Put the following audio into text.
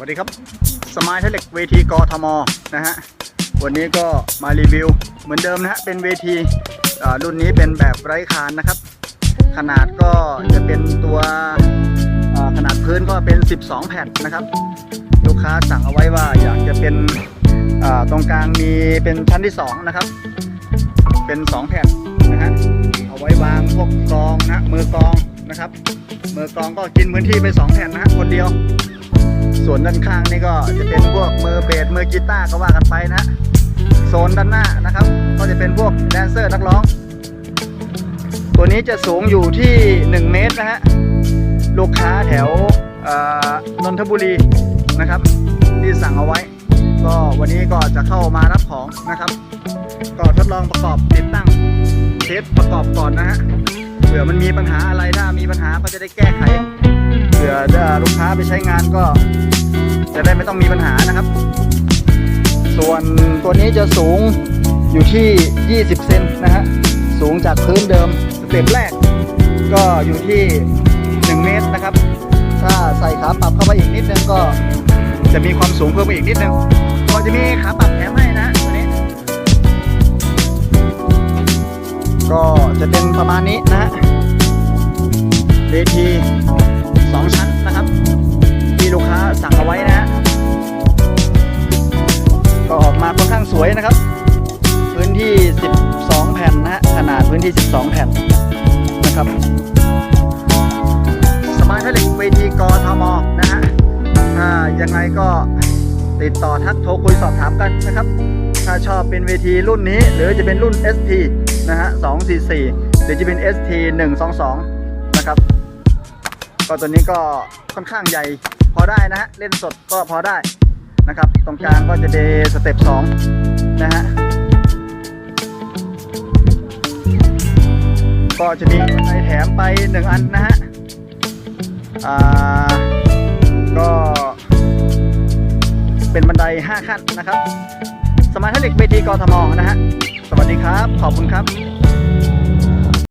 วัสดีครับสมายเทเล็กเวทีกทมนะฮะวันนี้ก็มารีวิวเหมือนเดิมนะฮะเป็นเวทีรุ่นนี้เป็นแบบไร้คานนะครับ ขนาดก็จะเป็นตัวขนาดพื้นก็เป็น 12 แผ่นนะครับ ลูกค้าสั่งเอาไว้ว่าอยากจะเป็นตรงกลางมีเป็นชั้นที่ 2 นะครับ เป็น 2 แผ่นนะฮะเอาไว้วางพวกกองนะมือกองนะครับมือกองก็กินพื้นที่ไป 2 แผ่นนะฮะคนเดียว ส่วนด้านข้างนี่ก็จะเป็นพวกมือเบสมือกีตาร์ก็ว่ากันไปนะฮะโซนด้านหน้านะครับ ก็จะเป็นพวกแดนเซอร์นักร้อง ตัวนี้จะสูงอยู่ที่ 1 เมตรนะฮะลูกค้าแถวอ่อนนทบุรีนะครับ ที่สั่งเอาไว้ ก็วันนี้ก็จะเข้ามารับของนะครับ ก็ทดลองประกอบติดตั้งเทสประกอบก่อนนะฮะเผื่อมันมีปัญหาอะไรถ้ามีปัญหาก็จะได้แก้ไข เผื่อถ้ลูกค้าไปใช้งานก็ จะได้ไม่ต้องมีปัญหานะครับ ส่วนตัวนี้จะสูงอยู่ที่ 20 เซนนะฮะ สูงจากพื้นเดิมสเต็ปแรก ก็อยู่ที่ 1 เมตรนะครับ ถ้าใส่ขาปรับเข้าไปอีกนิดนึงก็จะมีความสูงเพิ่มไปอีกนิดนึงก็จะมีขาปรับแถมให้นะตัวนี้ ก็จะเป็นประมาณนี้นะฮะเขนาดพื้นที่ 12 แผ่นนะครับ สมาร์ทเล็กเวทีกทมนะฮะถ้ายังไงก็ติดต่อทักโทรคุยสอบถามกันนะครับ ถ้าชอบเป็นเวทีรุ่นนี้ หรือจะเป็นรุ่น ST นะฮะ 244 หรือจะเป็น ST 122 นะครับ ก็ตัวนี้ก็ค่อนข้างใหญ่พอได้นะฮะ เล่นสดก็พอได้นะครับ ตรงกลางก็จะเดสเต็ป2นะฮะ ก็จะมีบันไรแถมไปหนึ่งอันนะฮะอ่าก็เป็นบันได 5 ขั้นนะครับ สมาร์ทเล็กเวทีกทมนะฮะ สวัสดีครับ ขอบคุณครับ